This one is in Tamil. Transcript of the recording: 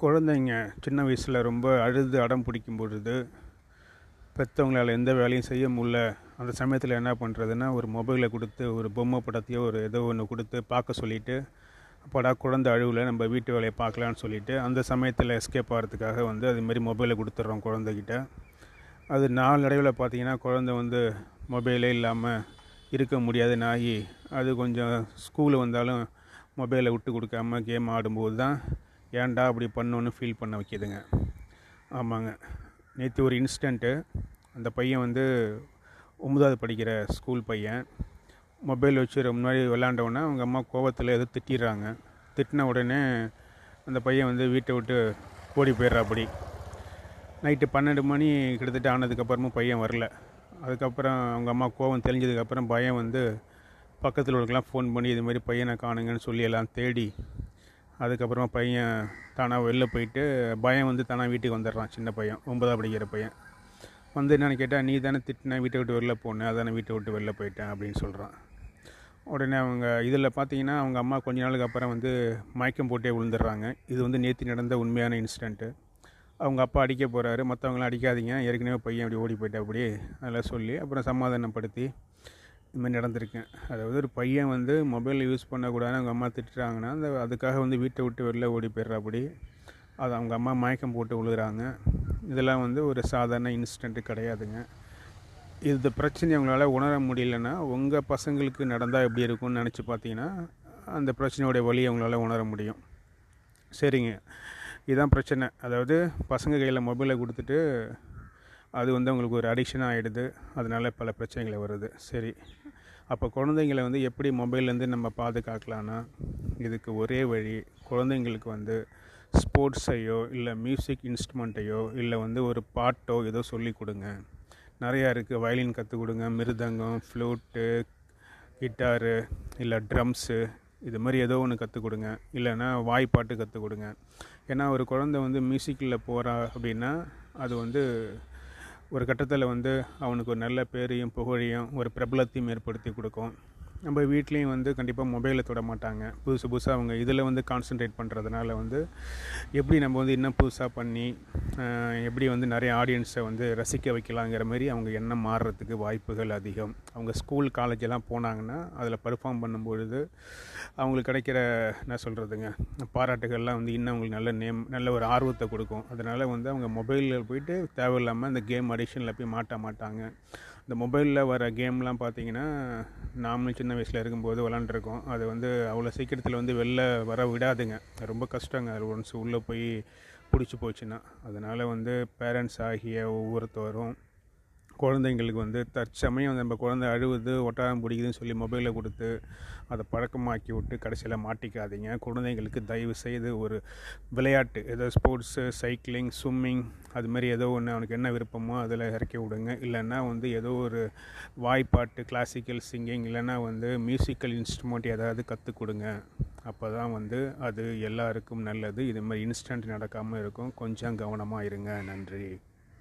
குழந்தைங்க சின்ன வயசில் ரொம்ப அழுது அடம் பிடிக்கும் பொழுது பெற்றவங்களால் எந்த வேலையும் செய்ய முடியல. அந்த சமயத்தில் என்ன பண்ணுறதுன்னா ஒரு மொபைலை கொடுத்து ஒரு பொம்மை படத்தையோ ஒரு ஏதோ ஒன்று கொடுத்து பார்க்க சொல்லிவிட்டு அப்படா குழந்தை அழுவில் நம்ம வீட்டு வேலையை பார்க்கலான்னு சொல்லிவிட்டு அந்த சமயத்தில் எஸ்கேப் ஆகிறதுக்காக வந்து அதுமாரி மொபைலை கொடுத்துட்றோம் குழந்தைகிட்ட. அது நாளடைவில் பார்த்தீங்கன்னா குழந்தை வந்து மொபைலே இல்லாமல் இருக்க முடியாதுன்னு ஆகி அது கொஞ்சம் ஸ்கூலு வந்தாலும் மொபைலை விட்டு கொடுக்காம கேம் ஆடும்போது தான் ஏன்டா அப்படி பண்ணோன்னு ஃபீல் பண்ண வைக்கிதுங்க. ஆமாங்க. நேற்று ஒரு இன்ஸ்டண்ட்டு அந்த பையன் வந்து ஒன்பதாவது படிக்கிற ஸ்கூல் பையன். மொபைல் வச்சு ரொம்ப முன்னாடி விளாண்டவுடனே அவங்க அம்மா கோவத்தில் எதோ திட்டிடுறாங்க. திட்டின உடனே அந்த பையன் வந்து வீட்டை விட்டு ஓடி போயிடுறாப்படி நைட்டு பன்னெண்டு மணி கிட்டத்தட்ட ஆனதுக்கப்புறமும் பையன் வரல. அதுக்கப்புறம் அவங்க அம்மா கோவம் தெரிஞ்சதுக்கப்புறம் பையன் வந்து பக்கத்தில் உள்ளவங்களுக்குலாம் ஃபோன் பண்ணி இது மாதிரி பையனை காணுங்கன்னு சொல்லி எல்லாம் தேடி அதுக்கப்புறமா பையன் தானாக வெளில போயிட்டு பயம் வந்து தானாக வீட்டுக்கு வந்துடுறான். சின்ன பையன் ஒன்பதாம் படிக்கிற பையன். வந்து என்னென்னு கேட்டால் நீ தானே திட்டின வீட்டை விட்டு வெளில போனேன் அதானே வீட்டை விட்டு வெளில போயிட்டேன் அப்படின்னு சொல்கிறான் உடனே அவங்க இதில் பார்த்தீங்கன்னா அவங்க அம்மா கொஞ்ச நாளுக்கு அப்புறம் வந்து மயக்கம் போட்டே விழுந்துடுறாங்க. இது வந்து நேற்று நடந்த உண்மையான இன்சிடெண்ட்டு அவங்க அப்பா அடிக்க போகிறாரு மற்றவங்களாம் அடிக்காதீங்க. ஏற்கனவே பையன் அப்படி ஓடி போயிட்டா அப்படி அதெல்லாம் சொல்லி அப்புறம் சமாதானப்படுத்தி இது மாதிரி நடந்திருக்கேன். அதாவது ஒரு பையன் வந்து மொபைல் யூஸ் பண்ணக்கூடாதுன்னு அவங்க அம்மா திட்டுறாங்கன்னா அந்த அதுக்காக வந்து வீட்டை விட்டு வெளில ஓடி போயிடுறாப்படி. அது அவங்க அம்மா மயக்கம் போட்டு விழுகிறாங்க இதெல்லாம் வந்து ஒரு சாதாரண இன்சிடெண்ட்டு கிடையாதுங்க. இந்த பிரச்சனை அவங்களால உணர முடியலன்னா உங்கள் பசங்களுக்கு நடந்தால் எப்படி இருக்கும்னு நினச்சி பார்த்தீங்கன்னா அந்த பிரச்சனையோடைய வழி அவங்களால உணர முடியும். சரிங்க. இதுதான் பிரச்சனை. அதாவது பசங்க கையில் மொபைலை கொடுத்துட்டு அது வந்து அவங்களுக்கு ஒரு அடிக்ஷனாக ஆகிடுது அதனால் பல பிரச்சனைகள் வருது. சரி. அப்போ குழந்தைங்களை வந்து எப்படி மொபைல்லேருந்து நம்ம பாதுகாக்கலான்னா இதுக்கு ஒரே வழி குழந்தைங்களுக்கு வந்து ஸ்போர்ட்ஸையோ இல்லை மியூசிக் இன்ஸ்ட்ருமெண்ட்டையோ இல்லை வந்து ஒரு பாட்டோ ஏதோ சொல்லி கொடுங்க. நிறையா இருக்குது வயலின் கற்றுக் கொடுங்க. மிருதங்கம் ஃப்ளூட்டு கிட்டாரு இல்லை ட்ரம்ஸு இது மாதிரி ஏதோ ஒன்று கற்றுக் கொடுங்க. இல்லைன்னா வாய்ப்பாட்டு கற்றுக் கொடுங்க. ஏன்னா ஒரு குழந்தை வந்து மியூசிக்கில் போகிறா அப்படின்னா அது வந்து ஒரு கட்டத்தில் வந்து அவனுக்கு ஒரு நல்ல பேரையும் புகழையும் ஒரு பிரபலத்தையும் ஏற்படுத்தி கொடுக்கும். நம்ம வீட்லேயும் வந்து கண்டிப்பாக மொபைலை தொட மாட்டாங்க புதுசு புதுசாக அவங்க இதில் வந்து கான்சென்ட்ரேட் பண்ணுறதுனால வந்து எப்படி நம்ம வந்து இன்னும் புதுசாக பண்ணி எப்படி வந்து நிறைய ஆடியன்ஸை வந்து ரசிக்க வைக்கலாங்கிற மாதிரி அவங்க எண்ணம் மாறுறதுக்கு வாய்ப்புகள் அதிகம். அவங்க ஸ்கூல் காலேஜெல்லாம் போனாங்கன்னா அதில் பர்ஃபார்ம் பண்ணும்பொழுது அவங்களுக்கு கிடைக்கிற என்ன சொல்கிறதுங்க பாராட்டுகள்லாம் வந்து இன்னும் அவங்களுக்கு நல்ல நேம் நல்ல ஒரு ஆர்வத்தை கொடுக்கும். அதனால் வந்து அவங்க மொபைலில் போயிட்டு தேவையில்லாமல் அந்த கேம் அடிஷனில் போய் மாட்ட மாட்டாங்க. இந்த மொபைலில் வர கேம்லாம் பார்த்தீங்கன்னா நாமளும் சின்ன வயசில் இருக்கும்போது விளாண்டுருக்கோம். அது வந்து அவ்வளோ சீக்கிரத்தில் வந்து வெளில வர விடாதுங்க. ரொம்ப கஷ்டங்க. அது ஒன்ஸ் உள்ளே போய் பிடிச்சி போச்சுன்னா. அதனால் வந்து பேரண்ட்ஸ் ஆகிய ஒவ்வொருத்தரும் குழந்தைங்களுக்கு வந்து தற்சமயம் நம்ம குழந்தை அழுவுது ஒட்டாரம் பிடிக்குதுன்னு சொல்லி மொபைலை கொடுத்து அதை பழக்கமாக்கி விட்டு கடைசியில் மாட்டிக்காதீங்க. குழந்தைங்களுக்கு தயவு செய்து ஒரு விளையாட்டு ஏதோ ஸ்போர்ட்ஸு சைக்கிளிங் ஸ்விம்மிங் அது மாதிரி ஏதோ ஒன்று அவனுக்கு என்ன விருப்பமோ அதில் இறக்கி விடுங்க. இல்லைன்னா வந்து ஏதோ ஒரு வாய்ப்பாட்டு கிளாசிக்கல் சிங்கிங் இல்லைன்னா வந்து மியூசிக்கல் இன்ஸ்ட்ருமெண்ட் ஏதாவது கற்றுக் கொடுங்க. அப்போ தான் வந்து அது எல்லாருக்கும் நல்லது. இது மாதிரி இன்ஸ்டன்ட் நடக்காமல் இருக்கும். கொஞ்சம் கவனமாக இருங்க. நன்றி.